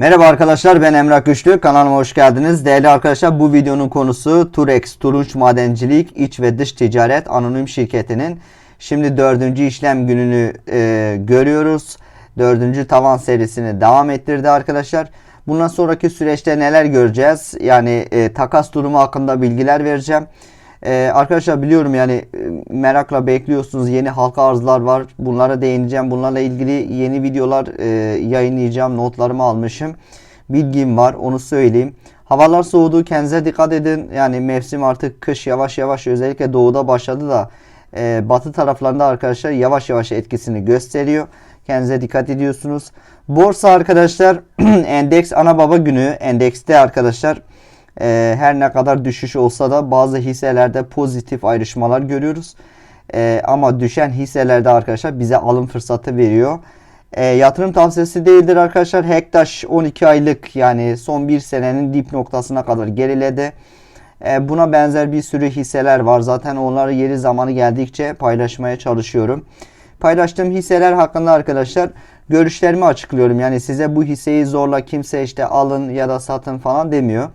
Merhaba arkadaşlar ben Emrah Güçlü kanalıma hoş geldiniz. Değerli arkadaşlar bu videonun konusu Turex Turunç Madencilik İç ve Dış Ticaret Anonim Şirketi'nin şimdi dördüncü işlem gününü e, görüyoruz. Dördüncü tavan serisini devam ettirdi arkadaşlar. Bundan sonraki süreçte neler göreceğiz? Yani e, takas durumu hakkında bilgiler vereceğim. Ee, arkadaşlar biliyorum yani e, merakla bekliyorsunuz. Yeni halka arzlar var. Bunlara değineceğim. Bunlarla ilgili yeni videolar e, yayınlayacağım. Notlarımı almışım. Bilgim var onu söyleyeyim. Havalar soğudu. Kendinize dikkat edin. Yani mevsim artık kış yavaş yavaş özellikle doğuda başladı da e, batı taraflarında arkadaşlar yavaş yavaş etkisini gösteriyor. Kendinize dikkat ediyorsunuz. Borsa arkadaşlar endeks ana baba günü. Endekste arkadaşlar e, her ne kadar düşüş olsa da bazı hisselerde pozitif ayrışmalar görüyoruz. E, ama düşen hisselerde arkadaşlar bize alım fırsatı veriyor. E, yatırım tavsiyesi değildir arkadaşlar. Hektaş 12 aylık yani son bir senenin dip noktasına kadar geriledi. E, buna benzer bir sürü hisseler var. Zaten onları yeri zamanı geldikçe paylaşmaya çalışıyorum. Paylaştığım hisseler hakkında arkadaşlar görüşlerimi açıklıyorum. Yani size bu hisseyi zorla kimse işte alın ya da satın falan demiyor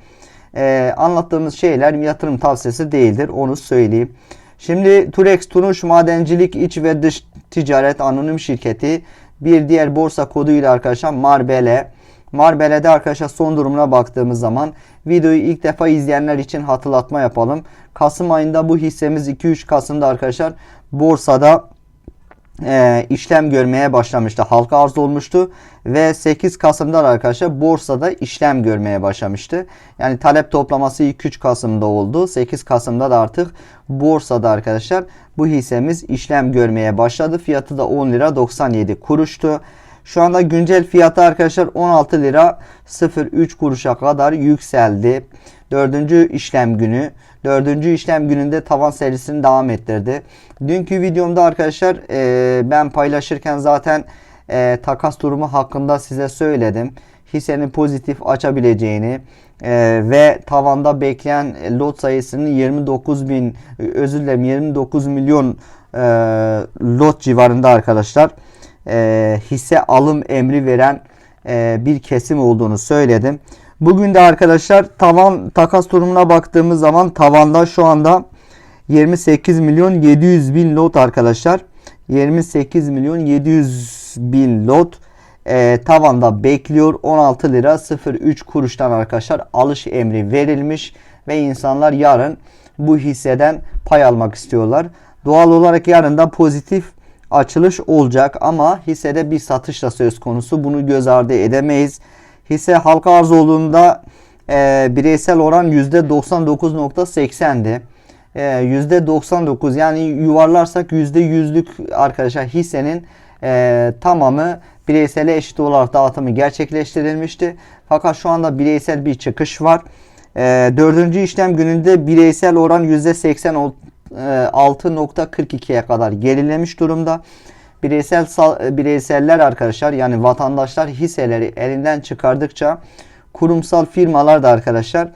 e, anlattığımız şeyler yatırım tavsiyesi değildir. Onu söyleyeyim. Şimdi Turex Tunuş Madencilik İç ve Dış Ticaret Anonim Şirketi bir diğer borsa koduyla arkadaşlar Marbele. Marbele'de arkadaşlar son durumuna baktığımız zaman videoyu ilk defa izleyenler için hatırlatma yapalım. Kasım ayında bu hissemiz 2-3 Kasım'da arkadaşlar borsada e, işlem görmeye başlamıştı. Halka arz olmuştu ve 8 Kasım'da arkadaşlar borsada işlem görmeye başlamıştı. Yani talep toplaması 2-3 Kasım'da oldu. 8 Kasım'da da artık borsada arkadaşlar bu hissemiz işlem görmeye başladı. Fiyatı da 10 lira 97 kuruştu. Şu anda güncel fiyatı arkadaşlar 16 lira 03 kuruşa kadar yükseldi. Dördüncü işlem günü. Dördüncü işlem gününde tavan serisini devam ettirdi. Dünkü videomda arkadaşlar e, ben paylaşırken zaten e, takas durumu hakkında size söyledim. Hissenin pozitif açabileceğini e, ve tavanda bekleyen lot sayısının 29 bin özür dilerim 29 milyon e, lot civarında arkadaşlar e, hisse alım emri veren e, bir kesim olduğunu söyledim. Bugün de arkadaşlar tavan takas durumuna baktığımız zaman tavanda şu anda 28 milyon 700 bin lot arkadaşlar. 28 milyon 700 bin lot e, tavanda bekliyor. 16 lira 03 kuruştan arkadaşlar alış emri verilmiş ve insanlar yarın bu hisseden pay almak istiyorlar. Doğal olarak yarın da pozitif açılış olacak ama hissede bir satış da söz konusu. Bunu göz ardı edemeyiz. Hisse halka arz olduğunda e, bireysel oran %99.80'di. E, %99 yani yuvarlarsak %100'lük arkadaşlar hissenin e, tamamı bireysele eşit olarak dağıtımı gerçekleştirilmişti. Fakat şu anda bireysel bir çıkış var. E, dördüncü işlem gününde bireysel oran %86.42'ye kadar gerilemiş durumda bireysel bireyseller arkadaşlar yani vatandaşlar hisseleri elinden çıkardıkça kurumsal firmalar da arkadaşlar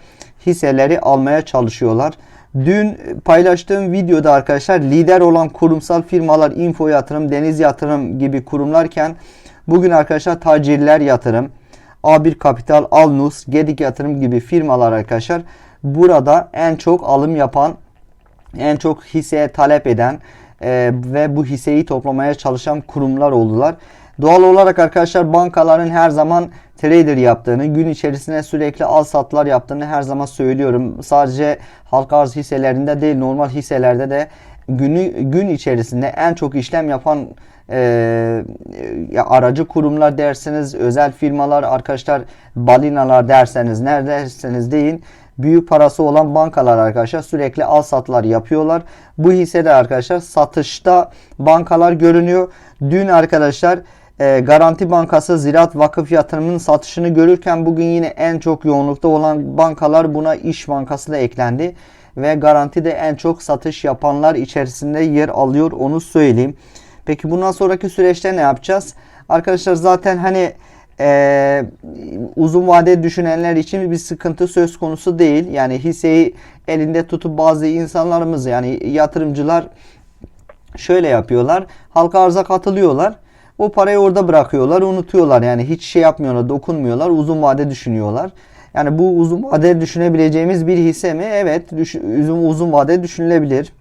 hisseleri almaya çalışıyorlar. Dün paylaştığım videoda arkadaşlar lider olan kurumsal firmalar Info Yatırım, Deniz Yatırım gibi kurumlarken bugün arkadaşlar Tacirler Yatırım, A1 Kapital, Alnus, Gedik Yatırım gibi firmalar arkadaşlar burada en çok alım yapan, en çok hisseye talep eden e, ve bu hisseyi toplamaya çalışan kurumlar oldular. Doğal olarak arkadaşlar bankaların her zaman trader yaptığını, gün içerisinde sürekli al satlar yaptığını her zaman söylüyorum. Sadece halka arz hisselerinde değil normal hisselerde de günü gün içerisinde en çok işlem yapan e, aracı kurumlar derseniz, özel firmalar, arkadaşlar balinalar derseniz, neredesiniz deyin büyük parası olan bankalar arkadaşlar sürekli al satlar yapıyorlar. Bu hissede arkadaşlar satışta bankalar görünüyor. Dün arkadaşlar e, Garanti Bankası Ziraat Vakıf Yatırımının satışını görürken bugün yine en çok yoğunlukta olan bankalar buna İş Bankası da eklendi. Ve Garanti'de en çok satış yapanlar içerisinde yer alıyor onu söyleyeyim. Peki bundan sonraki süreçte ne yapacağız? Arkadaşlar zaten hani e, uzun vade düşünenler için bir sıkıntı söz konusu değil. Yani hisseyi elinde tutup bazı insanlarımız yani yatırımcılar şöyle yapıyorlar. Halka arza katılıyorlar. O parayı orada bırakıyorlar, unutuyorlar. Yani hiç şey yapmıyorlar, dokunmuyorlar, uzun vade düşünüyorlar. Yani bu uzun vade düşünebileceğimiz bir hisse mi? Evet, uzun uzun vade düşünülebilir.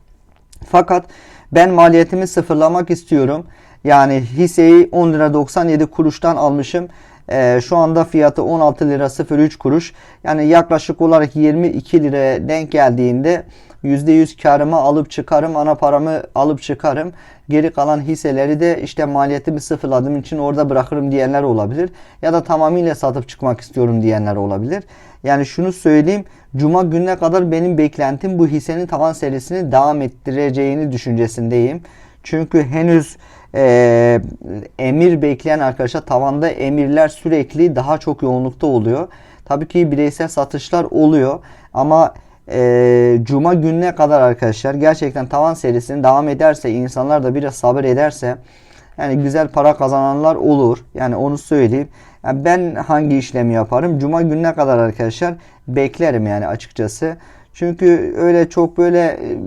Fakat ben maliyetimi sıfırlamak istiyorum. Yani hisseyi 10 lira 97 kuruştan almışım. Ee, şu anda fiyatı 16 lira 03 kuruş. Yani yaklaşık olarak 22 liraya denk geldiğinde %100 karımı alıp çıkarım. Ana paramı alıp çıkarım. Geri kalan hisseleri de işte maliyetimi sıfırladığım için orada bırakırım diyenler olabilir. Ya da tamamıyla satıp çıkmak istiyorum diyenler olabilir. Yani şunu söyleyeyim. Cuma gününe kadar benim beklentim bu hissenin tavan serisini devam ettireceğini düşüncesindeyim. Çünkü henüz e, emir bekleyen arkadaşlar tavanda emirler sürekli daha çok yoğunlukta oluyor. Tabii ki bireysel satışlar oluyor ama e, Cuma gününe kadar arkadaşlar gerçekten tavan serisinin devam ederse insanlar da biraz sabır ederse yani güzel para kazananlar olur. Yani onu söyleyeyim. Yani ben hangi işlemi yaparım? Cuma gününe kadar arkadaşlar beklerim yani açıkçası. Çünkü öyle çok böyle e,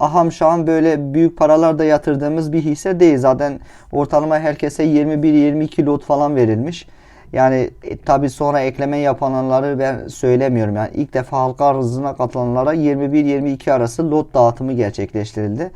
aham şaham böyle büyük paralar da yatırdığımız bir hisse değil. Zaten ortalama herkese 21-22 lot falan verilmiş. Yani e, tabi sonra ekleme yapanları ben söylemiyorum. Yani ilk defa halka arzına katılanlara 21-22 arası lot dağıtımı gerçekleştirildi.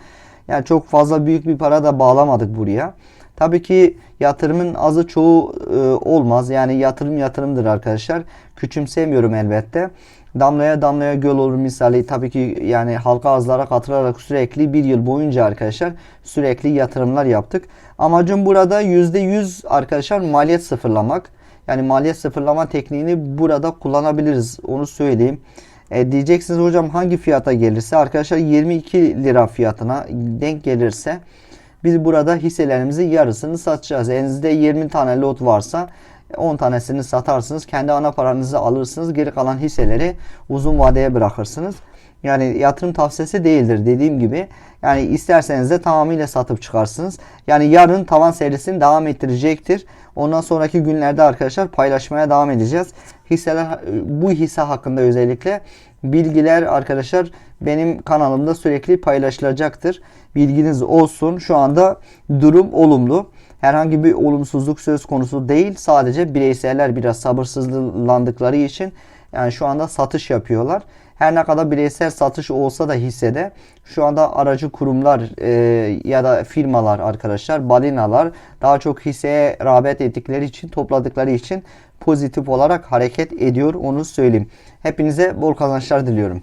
Yani çok fazla büyük bir para da bağlamadık buraya. Tabii ki yatırımın azı çoğu e, olmaz. Yani yatırım yatırımdır arkadaşlar. Küçümsemiyorum elbette. Damlaya damlaya göl olur misali tabii ki yani halka arzlara katılarak sürekli bir yıl boyunca arkadaşlar sürekli yatırımlar yaptık. Amacım burada %100 arkadaşlar maliyet sıfırlamak. Yani maliyet sıfırlama tekniğini burada kullanabiliriz. Onu söyleyeyim. E, diyeceksiniz hocam hangi fiyata gelirse arkadaşlar 22 lira fiyatına denk gelirse biz burada hisselerimizin yarısını satacağız. Elinizde 20 tane lot varsa 10 tanesini satarsınız. Kendi ana paranızı alırsınız. Geri kalan hisseleri uzun vadeye bırakırsınız. Yani yatırım tavsiyesi değildir dediğim gibi. Yani isterseniz de tamamıyla satıp çıkarsınız. Yani yarın tavan serisini devam ettirecektir. Ondan sonraki günlerde arkadaşlar paylaşmaya devam edeceğiz. Hisseler bu hisse hakkında özellikle bilgiler arkadaşlar benim kanalımda sürekli paylaşılacaktır. Bilginiz olsun. Şu anda durum olumlu. Herhangi bir olumsuzluk söz konusu değil. Sadece bireyseller biraz sabırsızlandıkları için yani şu anda satış yapıyorlar. Her ne kadar bireysel satış olsa da hissede şu anda aracı kurumlar e, ya da firmalar arkadaşlar balinalar daha çok hisseye rağbet ettikleri için topladıkları için pozitif olarak hareket ediyor onu söyleyeyim. Hepinize bol kazançlar diliyorum.